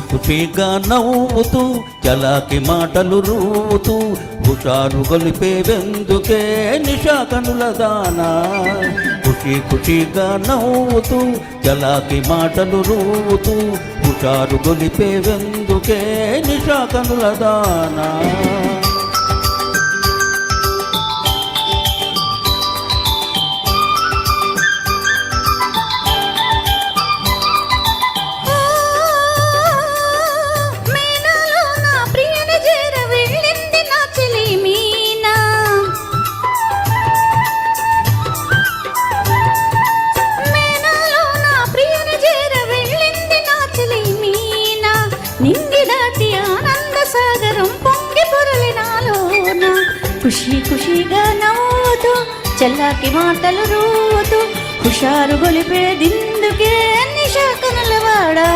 ఖుషి నవ్వుతూ చలాకి మాటలు రూవుతూ హుషారు గొలిపే వెందుకే నిషా కనుల దానా. ఖుషి ఖుషిగా నవ్వుతూ చలాకి మాటలు రూవుతూ హుషారు గొలిపే వెందుకే నిషా కనుల దానా. ఖుషి ఖుషిగా నవ్వుతూ చల్లాకి మాటలు రూతూ హుషారు గొలిపే దిందుకే నిషా కనులవాడా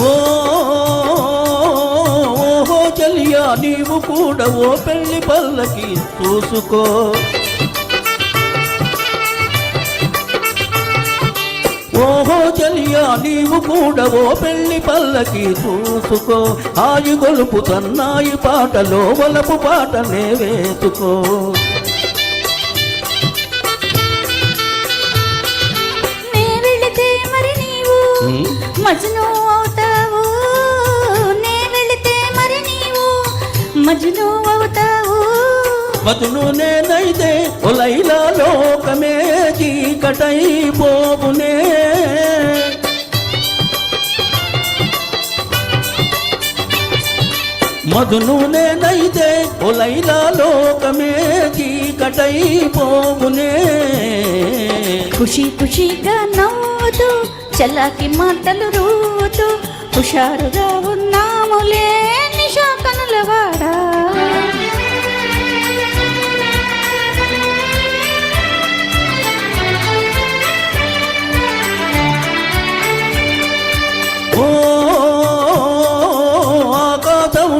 ఓ ఓహో చెల్లియా నీవు కూడా ఓ పెళ్ళి పల్లకి చూసుకో ఓహో చెల్లియా నీవు కూడా ఓ పెళ్ళి పల్లకి చూసుకో. ఆయి గొలుపు సన్నాయి పాటలో వలపు పాటనే వేసుకో. మజ్ను అవుతావు. నే వెళితే మరి నీవు మజ్ను అవుతావు. మధును నేనైతే ఒలైలా లోకమే చీకటై మధును నేనైతే ఒలైలా లోకమే కటైపోవునే ఖుషి ఖుషిగా నవ్వుతూ చల్లాకి మాటలు రూతూ హుషారుగా ఉన్నాములే నిషా కనులవాడా.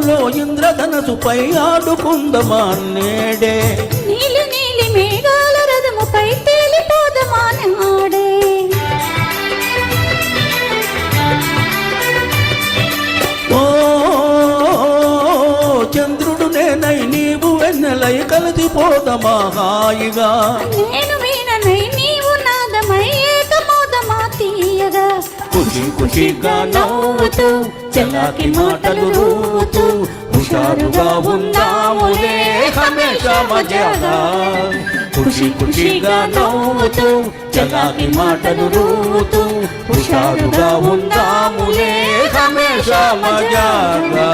ఆకాశంలో ఇంద్రధనసుపై ఆడుకుందమా నేడే. నీలి నీలి మేఘాల రథముపై తేలిపోదమానాడే ఓ చంద్రుడు నేనై నీవు వెన్నెలై కలిసిపోదమా హాయిగా. నేను మీననై ఖుషి ఖుషిగా నవ్వుతూ చలాకి మాటలు రూతూ హుషారుగా ఉందాములే హమేషా మజాగా ఖుషి ఖుషిగా నవ్వుతూ చలాకి మాటలు రూతూ హుషారుగా ఉందాములే హమేషా మజాగా